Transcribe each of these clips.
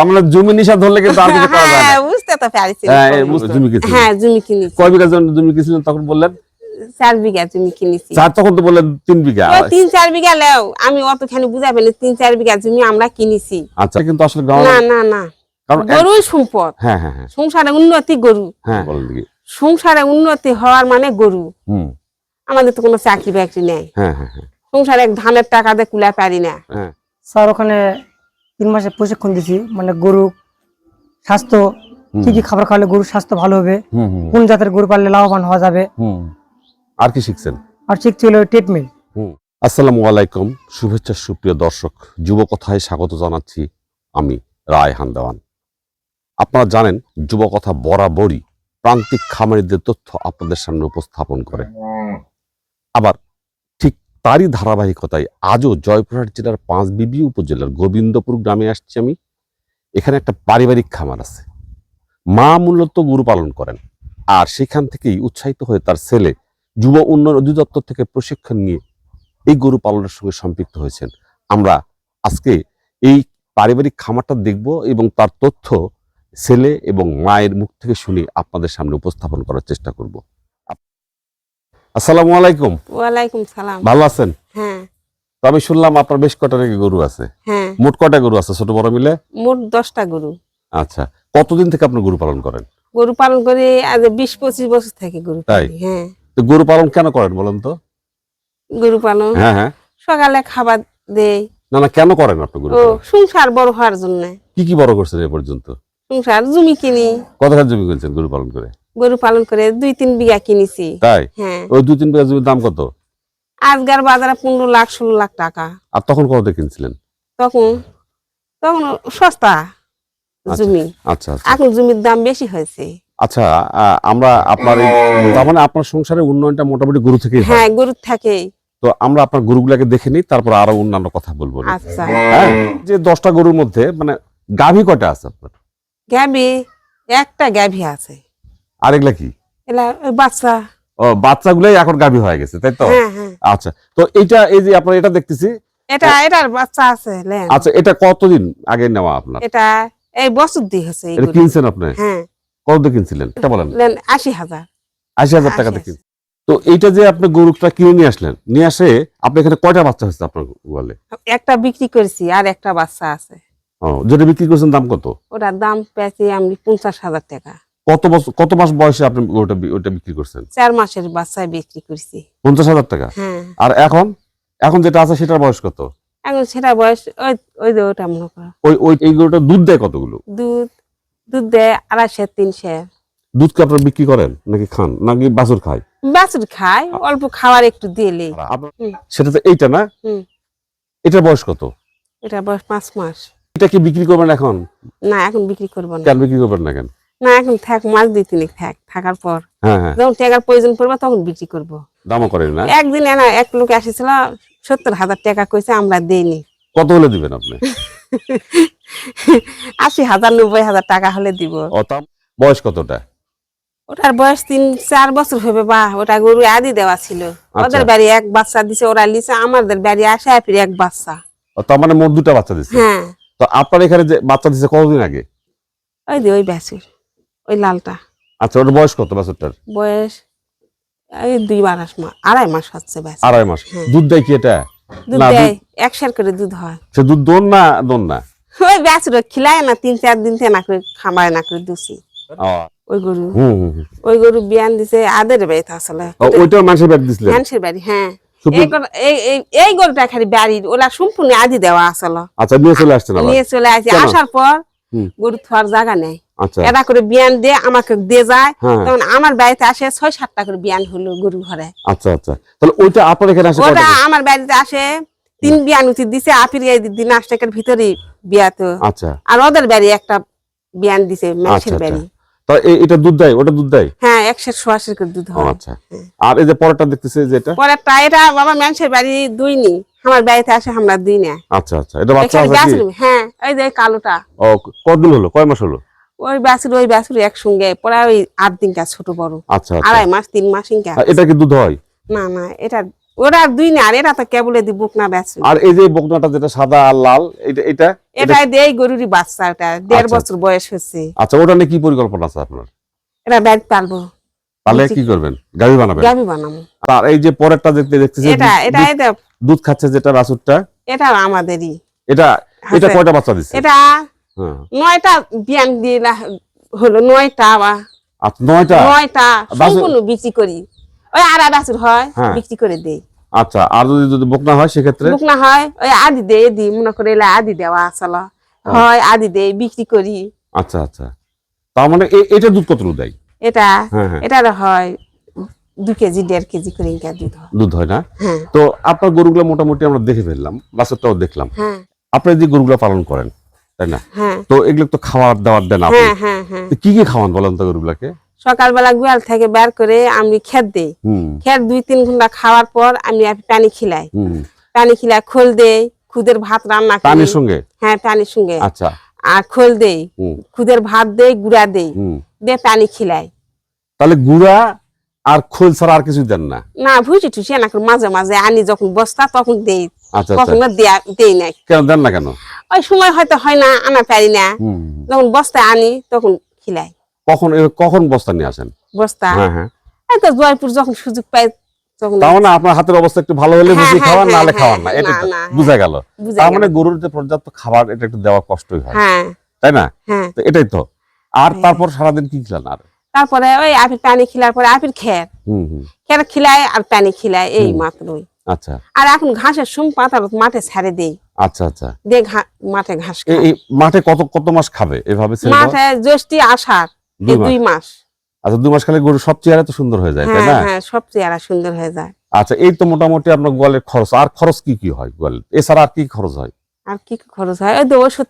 আমরা জমি নিশা ধরলে কিন্তু আর কিছু করা যায় না। হ্যাঁ বুঝতে তো পারছি। হ্যাঁ, জমি কিনছিলেন। হ্যাঁ জমি কিনেছি। কয় বিঘা জমি কিনছিলেন তখন বললেন? চার বিঘা জমি কিনেছি। চার তখন তো বললেন তিন বিঘা। তিন চার বিঘা লেও আমি অতখানি বুঝা পেলে তিন চার বিঘা জমি আমরা কিনেছি। আচ্ছা কিন্তু আসলে না না না। কারণ এক- সম্পদ। হ্যাঁ হ্যাঁ হ্যাঁ। সংসারে উন্নতি গরু। হ্যাঁ বলেন দেখি। সংসারে উন্নতি হওয়ার মানে গরু। হুম। আমাদের তো কোনো চাকরি বাকরি নেই। হ্যাঁ হ্যাঁ হ্যাঁ। সংসারে এক ধানের টাকা দিয়ে কুলা পারি না। হ্যাঁ। স্যার ওখানে তিন মাসে প্রশিক্ষণ দিছি মানে গরু স্বাস্থ্য কি কি খাবার খাওয়ালে গরুর স্বাস্থ্য ভালো হবে কোন জাতের গরু পাললে লাভবান হওয়া যাবে। আর কি শিখছেন? আর শিখছি হলো ট্রিটমেন্ট আসসালামু আলাইকুম শুভেচ্ছা সুপ্রিয় দর্শক যুব কথায় স্বাগত জানাচ্ছি আমি রায় হান্দাওয়ান আপনারা জানেন যুব কথা বরাবরই প্রান্তিক খামারিদের তথ্য আপনাদের সামনে উপস্থাপন করে। আবার তারই ধারাবাহিকতায় আজও জয়পুরহাট জেলার পাঁচবিবি উপজেলার গোবিন্দপুর গ্রামে আসছি আমি। এখানে একটা পারিবারিক খামার আছে। মা মূলত গরু পালন করেন আর সেখান থেকেই উৎসাহিত হয়ে তার ছেলে যুব উন্নয়ন অধিদপ্তর থেকে প্রশিক্ষণ নিয়ে এই গরু পালনের সঙ্গে সম্পৃক্ত হয়েছেন। আমরা আজকে এই পারিবারিক খামারটা দেখব এবং তার তথ্য ছেলে এবং মায়ের মুখ থেকে শুনে আপনাদের সামনে উপস্থাপন করার চেষ্টা করব। আসসালামু আলাইকুম। ওয়ালাইকুম সালাম। ভালো আছেন? হ্যাঁ। তো আমি শুনলাম আপনার বেশ কটা নাকি গরু আছে? হ্যাঁ। মোট কটা গরু আছে ছোট বড় মিলে? মোট দশটা গরু। আচ্ছা কতদিন থেকে আপনি গরু পালন করেন? গরু পালন করে আজ বিশ পঁচিশ বছর থেকে গরু তাই? হ্যাঁ। তো গরু পালন কেন করেন বলেন তো? গরু পালন হ্যাঁ হ্যাঁ। সকালে খাবার দেই। না না কেন করেন আপনি গরু ও সংসার বড় হওয়ার জন্য। কি কি বড় করছেন এ পর্যন্ত? সংসার জমি কিনি। কত খান জমি কিনছেন গরু পালন করে? গরু পালন করে দুই তিন বিঘা কিনেছি। তাই? হ্যাঁ। ওই দুই তিন বিঘা জমির দাম কত? আজকার বাজারে পনেরো লাখ ষোলো লাখ টাকা। আর তখন কত কিনছিলেন? তখন তখন সস্তা জমি। আচ্ছা আচ্ছা। এখন জমির দাম বেশি হয়েছে। আচ্ছা আমরা আপনার তার মানে আপনার সংসারের উন্নয়নটা মোটামুটি গরু থেকেই হয়। গরু থাকে তো আমরা আপনার গরুগুলাকে দেখে নিই তারপর আরও অন্যান্য কথা বলব। আচ্ছা। হ্যাঁ? যে দশটা গরুর মধ্যে মানে গাভী কয়টা আছে আপনার? গ্যাবি একটা গ্যাভি আছে। আর এগুলা কি বাচ্চা। ও বাচ্চাগুলাই এখন গাভী হয়ে গেছে তাই তো? হ্যাঁ হ্যাঁ। আচ্ছা তো এইটা এই যে আপনার এটা দেখতেছি এটা এটার বাচ্চা আছে আচ্ছা এটা কতদিন আগে নেওয়া আপনার? এটা এই বছর দিয়ে হচ্ছে এটা কিনছেন আপনি? হ্যাঁ। কত কিনছিলেন? এটা বলেন। লেন আশি হাজার। আশি হাজার টাকা আশি দিয়ে কিনছেন। তো এইটা যে আপনি গরুটা কিনে নিয়ে আসলেন নিয়ে আসে আপনি এখানে কয়টা বাচ্চা হয়েছে আপনার বলে একটা বিক্রি করেছি আর একটা বাচ্চা আছে। ও যেটা বিক্রি করছেন দাম কত? ওটার দাম পেয়েছি আমি পঞ্চাশ হাজার টাকা। কত বছর কত মাস বয়সে আপনি ওটা ওটা বিক্রি করছেন? চার মাসের বাচ্চায় বিক্রি করেছি। পঞ্চাশ হাজার টাকা? হ্যাঁ। আর এখন? এখন যেটা আছে সেটার বয়স কত? এখন সেটা বয়স ওই ওই যে ওটা মনে করো। ওই ওই এই গরুটা দুধ দেয় কতগুলো? দুধ দুধ দেয় আড়াইশো তিনশো। দুধ কি আপনারা বিক্রি করেন নাকি খান? নাকি বাছুর খায়? বাছুর খায় অল্প খাবার একটু দিলে। সেটা তো এইটা না? হুম। এটার বয়স কত? এটা বয়স পাঁচ মাস। এটা কি বিক্রি করবেন এখন? না এখন বিক্রি করব না। কেন বিক্রি করবেন না কেন? না এখন থাক মাস দুই তিনে থাক থাকার পর। হ্যাঁ হ্যাঁ। যখন টাকার প্রয়োজন পড়বে তখন বিক্রি করব। দামও করেন না? একদিন এনা এক লোক এসেছিল সত্তর হাজার টাকা কইছে আমরা দেইনি। কত হলে দিবেন আপনি? আশি হাজার নব্বই হাজার টাকা হলে দিব। বয়স কতটা? ওটার বয়স তিন চার বছর হবে বা ওটা গরু আদি দেওয়া ছিল। ওদের বাড়ি এক বাচ্চা দিছে ওরা লিছে আমাদের বাড়ি আসে ফিরে এক বাচ্চা। তার মানে মোট দুটা বাচ্চা দিচ্ছে হ্যাঁ। তো আপনার এখানে যে বাচ্চা দিচ্ছে কতদিন আগে? ওই যে ওই ব্যাসুর ওই লালটা। আচ্ছা ওটার বয়স কত বাছুরটার? বয়স এই দুই মাস আড়াই মাস হচ্ছে ব্যাস আড়াই মাস। হ্যাঁ। দুধ দেয় কি এটা? দুধ দেয় একশার করে দুধ হয়। সে দুধ দোন না দোন না? ওই ব্যাসুর খিলায় না তিন চার দিন থেকে না করে খামায় না করে দুসি ওই গরু। হুম হুম হুম। ওই গরু বিয়ান দিছে আদের বাড়িতে আসলে। ও, ওইটাও মানুষের ব্যাগ দিছিলেন? মানুষের বাড়ি হ্যাঁ। এই গরুটা খালি বাড়ির ওলা সম্পূর্ণ আদি দেওয়া আসলে। আচ্ছা নিয়ে চলে আবার? নিয়ে চলে আসে কেন? আসার পর। গরু থার জায়গা নেই। আচ্ছা। এটা করে বিয়ান দিয়ে আমাকে দিয়ে যায় হ্যাঁ। তখন আমার বাড়িতে আসে ছয় সাতটা করে বিয়ান হলো গরু ঘরে। আচ্ছা আচ্ছা। তাহলে ওইটা আপনার এখানে আসে ওটা আমার বাড়িতে আসে তিন বিয়ান উচিত দিছে আপির এই দিন আষ্টাকের ভিতরে বিয়া তো। আচ্ছা। আর ওদের বাড়ি একটা বিয়ান দিছে মেসের আচ্ছা, বাড়ি। এটা দুধ দেয়? ওটা দুধ দেয়? হ্যাঁ একশো সোয়াশের করে দুধ হয়। আচ্ছা। আর এই যে পরেরটা দেখতেছে যে এটা? পরেরটা এটা বাবা মানুষের বাড়ি দুই নি আমার বাড়িতে আসে আমরা দুই না। আচ্ছা আচ্ছা। এটা বাচ্চা আছে কি? হ্যাঁ ওই যে কালোটা। ও কতদিন হলো? কয় মাস হলো? ওই বাছুর ওই বাছুর একসঙ্গে পরে ওই আট দিনকা ছোট বড়। আচ্ছা আচ্ছা। আড়াই মাস তিন মাস ইনকা এটা কি দুধ হয়? না না এটা ওরা দুই না আর এরা তো কেবলে দি বুক না বেচু আর এই যে বকনাটা যেটা সাদা আর লাল এটা এটা এটা- এটাই দেই গরুরই বাচ্চা এটা দেড় আচ্ছা। বছর বয়স হচ্ছে আচ্ছা ওটা নিয়ে কি পরিকল্পনা আছে আপনার? এটা ব্যাগ পালবো। তাহলে কি করবেন? গাড়ি বানাবেন? গাবি বানাবো। আর এই যে পরেরটা দেখতে দেখতেছি এটা এটা এটা দুধ খাচ্ছে যেটা বাছুরটা এটা আমাদেরই। এটা এটা কয়টা বাচ্চা দিচ্ছে এটা হ্যাঁ। নয়টা বিয়ান দিয়ে হলো নয়টা বা আচ্ছা নয়টা? নয়টা সম্পূর্ণ বিক্রি করি। ওই আড়াই বাছুর হয় হ্যাঁ। বিক্রি করে দেই। আচ্ছা আর যদি যদি বকনা হয় সেক্ষেত্রে? বুক না হয় ওই আদি দেই দি মনে করে এলা আদি দেওয়া আসলে হয়। আদি দেই বিক্রি করি। আচ্ছা আচ্ছা। তার মানে এটা দুধ কতটুকু দেয়? এটা হ্যাঁ হ্যাঁ। এটা হয় দু কেজি দেড় কেজি করে ইনকা দুধ হয়। দুধ হয় না? হ্যাঁ। তো আপনার গরুগুলো মোটামুটি আমরা দেখে ফেললাম বাছুরটাও দেখলাম। হ্যাঁ। আপনি যে গরুগুলো পালন করেন তাই না? হ্যাঁ। তো এগুলো তো খাওয়ার দাওয়ার দেন আপনি। কি কি খাওয়ান বলেন তো গরুগুলাকে? সকালবেলা গোয়াল থেকে বের করে আমি খেত দেই। খেত দুই তিন ঘণ্টা খাওয়ার পর আমি পানি খিলাই। পানি খিলাই খোল দেই খুদের ভাত রান্না করি। পানির সঙ্গে? হ্যাঁ পানির সঙ্গে। আচ্ছা। আর খোল দেই খুদের ভাত দেই গুড়া দেই। দিয়ে পানি খিলাই। তাহলে গুড়া আর খোল ছাড়া আর কিছু দেন না? না ভুসি টুসি না করে মাঝে মাঝে আনি যখন বস্তা তখন দেই। আচ্ছা আচ্ছা। কখনো দেই না কেন দেন না কেন? ওই সময় হয়তো হয় না আনা পারি না। যখন বস্তা আনি তখন খিলাই। কখন কখন বস্তা নিয়ে আসেন? বস্তা? হ্যাঁ হ্যাঁ। তো জয়পুর যখন সুযোগ পাই তখন তার মানে আপনার হাতের অবস্থা একটু ভালো হলে হ্যাঁ, বেশি হ্যাঁ, খাওয়ান হ্যাঁ, নাহলে হ্যাঁ, খাওয়ান না। এটা না, তো গেল। বুঝা তার মানে গরুর যে পর্যাপ্ত খাবার এটা একটু দেওয়া কষ্টই হয়। হ্যাঁ। তাই না? হ্যাঁ। তো এটাই তো। আর তারপর সারাদিন কি খেলেন আর? তারপরে ওই আপির পানি খিলার পরে আপির খের খের খিলাই আর পানি খিলায় এই মাত্রই। আচ্ছা। আর এখন ঘাসের সুম পাতা মাঠে ছাড়ে দেই। আচ্ছা আচ্ছা। দিয়ে মাঠে ঘাস এই মাঠে কত কত মাস খাবে? এভাবে? মাঠে জ্যৈষ্ঠী আষাঢ় দুই এই মাস দুই মাস। আচ্ছা দুই মাস খালি গরু সব চেহারা তো সুন্দর হয়ে যায় তাই হ্যাঁ না? হ্যাঁ সব চেহারা সুন্দর হয়ে যায়। আচ্ছা এই তো মোটামুটি আপনার গোয়ালের খরচ। আর খরচ কি কি হয় গোয়ালের এছাড়া আর কি খরচ হয়? আর কি কি খরচ হয়? ওই তো ওষুধ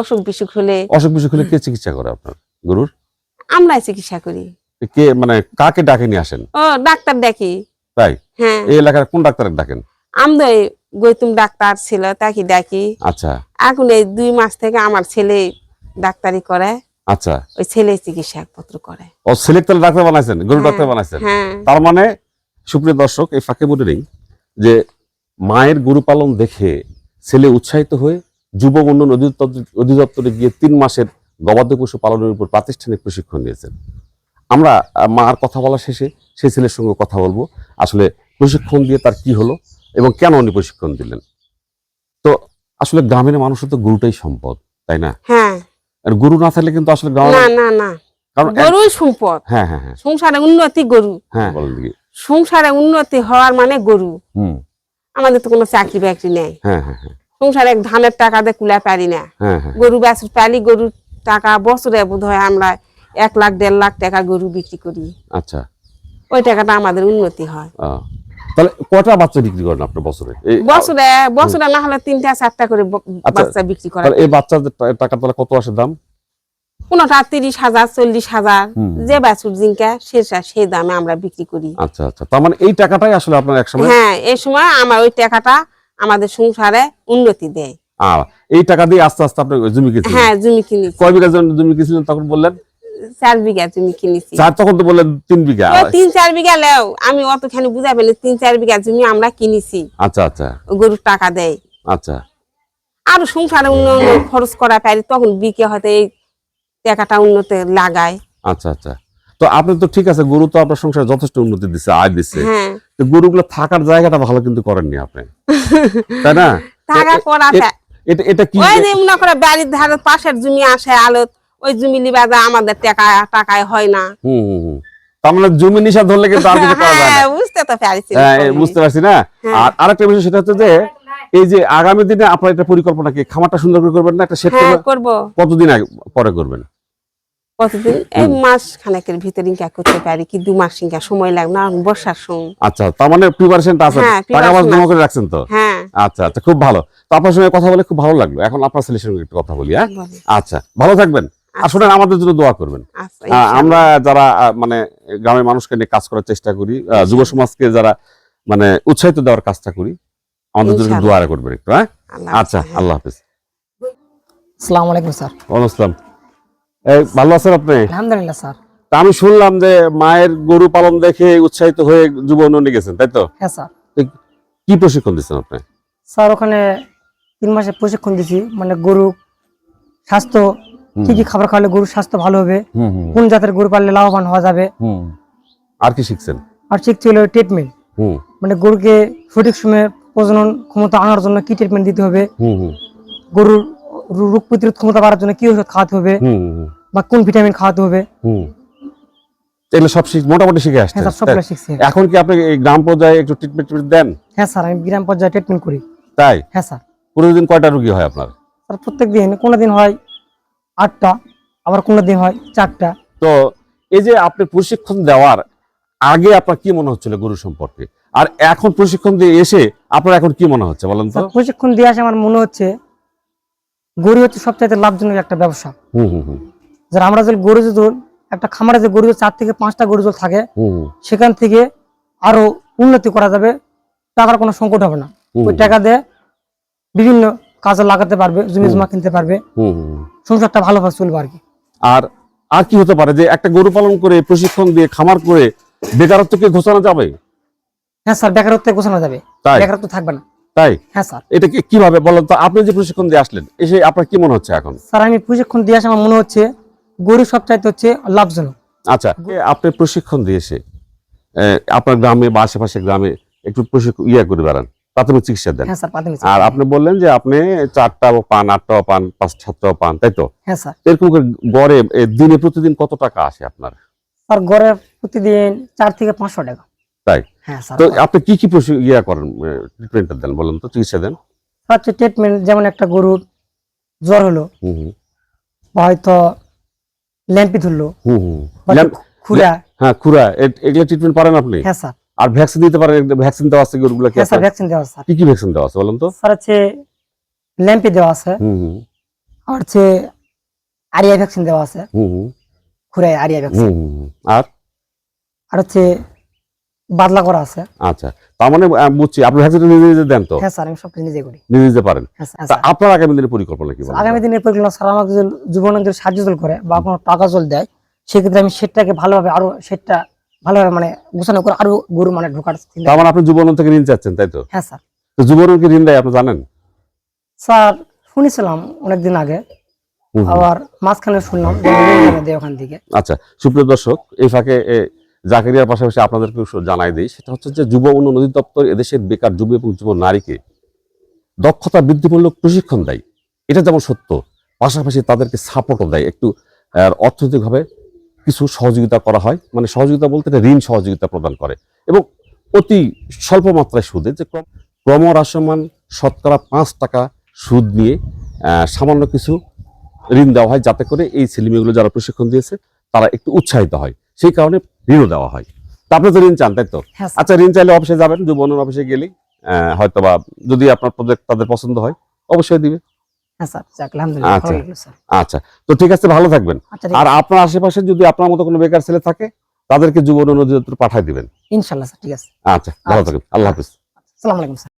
অসুখ বিসুখ হলে অসুখ বিসুখ হলে কে চিকিৎসা করে আপনার গরুর? আমরাই চিকিৎসা করি। কে মানে কাকে ডাকে নিয়ে আসেন? ও ডাক্তার দেখি। তাই? হ্যাঁ। এই এলাকার কোন ডাক্তার ডাকেন? আমদো গৈতুম ডাক্তার ছিল তাকে ডাকি। আচ্ছা। এখন এই দুই মাস থেকে আমার ছেলে ডাক্তারি করে। আচ্ছা। ওই ছেলে চিকিৎসা পত্র করে। ও সিলেক্ট ডাক্তার বানাইছেন গরু হ্যাঁ, ডাক্তার বানাইছেন। হ্যাঁ। তার মানে সুপ্রিয় দর্শক এই ফাঁকে বলে নেই যে মায়ের গরু পালন দেখে ছেলে উৎসাহিত হয়ে যুব উন্নয়ন অধিদপ্তরে গিয়ে তিন মাসের গবাদি পশু পালনের উপর প্রাতিষ্ঠানিক প্রশিক্ষণ নিয়েছেন। আমরা মার কথা বলা শেষে সে ছেলের সঙ্গে কথা বলব। আসলে প্রশিক্ষণ দিয়ে তার কি হলো এবং কেন উনি প্রশিক্ষণ দিলেন? তো আসলে গ্রামের মানুষের তো গরুটাই সম্পদ তাই না? হ্যাঁ। আর গরু না থাকলে কিন্তু আসলে গ্রামের না না না। কারণ গরুই সম্পদ। হ্যাঁ হ্যাঁ হ্যাঁ। সংসারে উন্নতি গরু। হ্যাঁ সংসারে উন্নতি হওয়ার মানে গরু। হুম। আমাদের তো কোনো চাকরি বাকরি নেই। হ্যাঁ হ্যাঁ হ্যাঁ। সংসারে ধানের টাকা দিয়ে কুলা পারি না। হ্যাঁ হ্যাঁ গরু বেচর পালি গরুর টাকা বছরে বোধ হয় আমরা এক লাখ দেড় লাখ টাকা গরু বিক্রি করি। আচ্ছা। ওই টাকাটা আমাদের উন্নতি হয়। তাহলে কটা বাচ্চা বিক্রি করেন আপনার বছরে? বছরে বছরে না হলে তিনটা চারটা করে আচ্ছা, বাচ্চা বিক্রি করে তাহলে এই বাচ্চাদের টাকা তাহলে কত আসে দাম? কোনটা তিরিশ হাজার চল্লিশ হাজার যে বাছুর জিঙ্কা সেটা সেই দামে আমরা বিক্রি করি। আচ্ছা আচ্ছা। তার মানে এই টাকাটাই আসলে আপনার একসময় হ্যাঁ এই সময় আমার ওই টাকাটা আমাদের সংসারে উন্নতি দেয়। এই টাকা দিয়ে আস্তে আস্তে আপনি জমি কিনছিলেন হ্যাঁ জমি কিনেছি। কয় বিঘা জমি কিনছিলেন তখন বললেন? চার বিঘা জমি কিনেছি। চার তখন তো বললেন তিন বিঘা। তিন চার বিঘা লেও। আমি অতখানি তিন চার বিঘা জমি আমরা কিনেছি। আচ্ছা আচ্ছা। ও গরুর টাকা দেয়। আচ্ছা। আরও সংসারে উন্নয়ন খরচ করা পারি তখন বিকে হয়তো এই টাকাটা উন্নতি লাগায়। আচ্ছা আচ্ছা। তো আপনি তো ঠিক আছে গরু তো আপনার সংসারে যথেষ্ট উন্নতি দিচ্ছে আয় দিচ্ছে হ্যাঁ। তো গরুগুলো থাকার জায়গাটা ভালো কিন্তু করেননি আপনি। তাই না? এ- করা এটা এটা কি? ওই যে মনে করে বাড়ির ধারে পাশের জমি আসে আলোত ওই জমি লিবা যায় আমাদের টাকা টাকায় হয় না। হুম হুম হুম। মানে জমি নিশা ধরলে কিন্তু আর কিছু করা যায় না। হ্যাঁ বুঝতে তো পারছি। হ্যাঁ, বুঝতে পারছি না? হ্যাঁ। আর আরেকটা বিষয় সেটা হচ্ছে যে এই যে আগামী দিনে আপনার একটা পরিকল্পনা কি? খামারটা সুন্দর করে করবেন না? একটা সেট করব। কতদিন আগে পরে করবেন? কতদিন? এই মাস খানেকের ভিতরে ইনকা করতে পারি কি দু মাস ইনকা সময় লাগবে না বর্ষার সময়। আচ্ছা তার মানে প্রিপারেশনটা আছে। হ্যাঁ, টাকা পয়সা জমা করে রাখছেন তো? হ্যাঁ। আচ্ছা আচ্ছা খুব ভালো। তো আপনার সঙ্গে কথা বলে খুব ভালো লাগল। এখন আপনার ছেলের সঙ্গে একটু কথা বলি হ্যাঁ? আচ্ছা ভালো থাকবেন। আর শোনেন আমাদের জন্য দোয়া করবেন। আচ্ছা। আমরা যারা মানে গ্রামের মানুষকে নিয়ে কাজ করার চেষ্টা করি যুব সমাজকে যারা মানে উৎসাহিত দেওয়ার কাজটা করি আমাদের জন্য দোয়া করবেন একটু হ্যাঁ? আচ্ছা আল্লাহ হাফিজ। আসসালামু আলাইকুম স্যার। ওয়ালাইকুম এই ভালো আছেন আপনি? আলহামদুলিল্লাহ স্যার। আমি শুনলাম যে মায়ের গরু পালন দেখে উৎসাহিত হয়ে যুব উন্নয়নে গেছেন তাই তো? হ্যাঁ স্যার। কি প্রশিক্ষণ দিচ্ছেন আপনি? স্যার ওখানে তিন মাসে প্রশিক্ষণ দিছি মানে গরু স্বাস্থ্য কি কি খাবার খাওয়ালে গরুর স্বাস্থ্য ভালো হবে। কোন জাতের গরু পাললে লাভবান হওয়া যাবে? আর কি শিখছেন? আর শিখছি হলো ট্রিটমেন্ট মানে গরুকে সঠিক সময়ে প্রজনন ক্ষমতা আনার জন্য কি ট্রিটমেন্ট দিতে হবে? গরুর রোগ প্রতিরোধ ক্ষমতা বাড়ার জন্য কি ওষুধ খাওয়াতে হবে? বা কোন ভিটামিন খাওয়াতে হবে? এগুলো সব মোটামুটি শিখে হ্যাঁ সবগুলো শিখছি এখন কি আপনি গ্রাম পর্যায়ে একটু ট্রিটমেন্ট দেন? হ্যাঁ স্যার আমি গ্রাম পর্যায়ে ট্রিটমেন্ট করি। তাই? হ্যাঁ স্যার। প্রতিদিন কয়টা রুগী হয় আপনার? স্যার প্রত্যেক দিন কোনো দিন হয় আটটা আবার কোনো দিন হয় চারটা। তো এই যে আপনি প্রশিক্ষণ দেওয়ার আগে আপনার কি মনে হচ্ছিল গরু সম্পর্কে? আর এখন প্রশিক্ষণ দিয়ে এসে আপনার এখন কি মনে হচ্ছে বলেন তো? প্রশিক্ষণ দিয়ে আসে আমার মনে হচ্ছে গরু হচ্ছে সবচাইতে লাভজনক একটা ব্যবসা। যারা আমরা যদি গরু যদি একটা খামারে যে গরু চার থেকে পাঁচটা গরু যদি থাকে সেখান থেকে আরও উন্নতি করা যাবে টাকার কোনো সংকট হবে না। ওই টাকা দিয়ে বিভিন্ন কাজে লাগাতে পারবে জমি। জমা কিনতে পারবে। সংসারটা ভালোভাবে চলবে আর কি। আর আর কি হতে পারে যে একটা গরু পালন করে প্রশিক্ষণ দিয়ে খামার করে বেকারত্বকে ঘোষণা যাবে? হ্যাঁ স্যার বেকারত্ব গোছানো যাবে। বেকারত্ব থাকবে না। তাই? হ্যাঁ স্যার। এটা কি কীভাবে বলেন তো? আপনি যে প্রশিক্ষণ দিয়ে আসলেন এসে আপনার কি মনে হচ্ছে এখন? স্যার আমি প্রশিক্ষণ দিয়ে আসে আমার মনে হচ্ছে গরু সবচাইতে হচ্ছে লাভজনক। আচ্ছা আপনি প্রশিক্ষণ দিয়ে এসে আপনার গ্রামে বা আশেপাশে গ্রামে একটু প্রশিক্ষণ ইয়ে করে বেড়ান প্রাথমিক চিকিৎসা দেন। হ্যাঁ আর আপনি বললেন যে আপনি চারটাও পান আটটাও পান পাঁচ সাতটাও পান তাই তো? হ্যাঁ স্যার। এরকম করে গড়ে দিনে প্রতিদিন কত টাকা আসে আপনার? স্যার গড়ে প্রতিদিন চার থেকে পাঁচশো টাকা। তাই? হ্যাঁ তো আপনি কি কি ইয়ে করেন ট্রিটমেন্টটা দেন বলেন তো চিকিৎসা দেন? হচ্ছে ট্রিটমেন্ট যেমন একটা গরুর জ্বর হলো বা হয়তো ল্যাম্পি ধরলো খুরা। হ্যাঁ খুরা এগুলো ট্রিটমেন্ট পারেন আপনি? হ্যাঁ স্যার। আর ভ্যাকসিন দিতে পারেন ভ্যাকসিন দেওয়া আছে গরুগুলো কি হ্যাঁ স্যার ভ্যাকসিন দেওয়া আছে কি কি ভ্যাকসিন দেওয়া আছে বলেন তো? স্যার হচ্ছে ল্যাম্পি দেওয়া আছে হুম হুম। আর হচ্ছে আরিয়া ভ্যাকসিন দেওয়া আছে হুম খুরাই আরিয়া ভ্যাকসিন। আর? আর হচ্ছে বাদলা করা আছে। আচ্ছা তার মানে বুঝছি। আপনি ভ্যাকসিন নিজে নিজে দেন তো? হ্যাঁ স্যার আমি সব নিজে করি। নিজে নিজে পারেন? হ্যাঁ হ্যাঁ আপনার আগামী দিনের পরিকল্পনা কি আগামী দিনের পরিকল্পনা স্যার আমাকে যদি যুবনন্দ সাহায্য জল করে বা কোনো টাকা জল দেয় সেক্ষেত্রে আমি সেটাকে ভালোভাবে আরও সেটা ভালোভাবে মানে গোছানো করে আরও গরু মানে ঢোকার তার মানে আপনি যুবনন থেকে ঋণ চাচ্ছেন তাই তো? হ্যাঁ স্যার। তো যুবনন কি ঋণ দেয় আপনি জানেন? স্যার শুনেছিলাম অনেকদিন আগে। আবার মাঝখানে শুনলাম ওখান থেকে। আচ্ছা সুপ্রিয় দর্শক এই ফাঁকে জাকারিয়ার পাশাপাশি আপনাদেরকে জানাই দিই, সেটা হচ্ছে যে যুব উন্নয়ন অধিদপ্তর এদেশের বেকার যুব এবং যুব নারীকে দক্ষতা বৃদ্ধিমূলক প্রশিক্ষণ দেয়। এটা যেমন সত্য, পাশাপাশি তাদেরকে সাপোর্টও দেয়। একটু অর্থনৈতিকভাবে কিছু সহযোগিতা করা হয়। মানে সহযোগিতা বলতে এটা ঋণ সহযোগিতা প্রদান করে এবং অতি স্বল্প মাত্রায় সুদে যে ক্রম- ক্রমহ্রাসমান শতকরা পাঁচ টাকা সুদ নিয়ে সামান্য কিছু ঋণ দেওয়া হয় যাতে করে এই ছেলেমেয়েগুলো যারা প্রশিক্ষণ দিয়েছে, তারা একটু উৎসাহিত হয়। সেই কারণে ঋণও দেওয়া হয়। তা আপনি তো ঋণ চান তাই তো? হ্যাঁ আচ্ছা ঋণ চাইলে অফিসে যাবেন যুব উন্নয়ন অফিসে গেলেই হয়তো বা যদি আপনার প্রজেক্ট তাদের পছন্দ হয় অবশ্যই দিবে। হ্যাঁ আচ্ছা। আচ্ছা তো ঠিক আছে ভালো থাকবেন। আচ্ছা আর আপনার আশেপাশে যদি আপনার মতো কোনো বেকার ছেলে থাকে তাদেরকে যুব উন্নয়ন অধিদপ্তর পাঠাই দিবেন। ইনশাল্লাহ স্যার ঠিক আছে। আচ্ছা ভালো আচ্ছা। থাকবেন। আল্লাহ হাফিজ। আসসালামু আলাইকুম স্যার।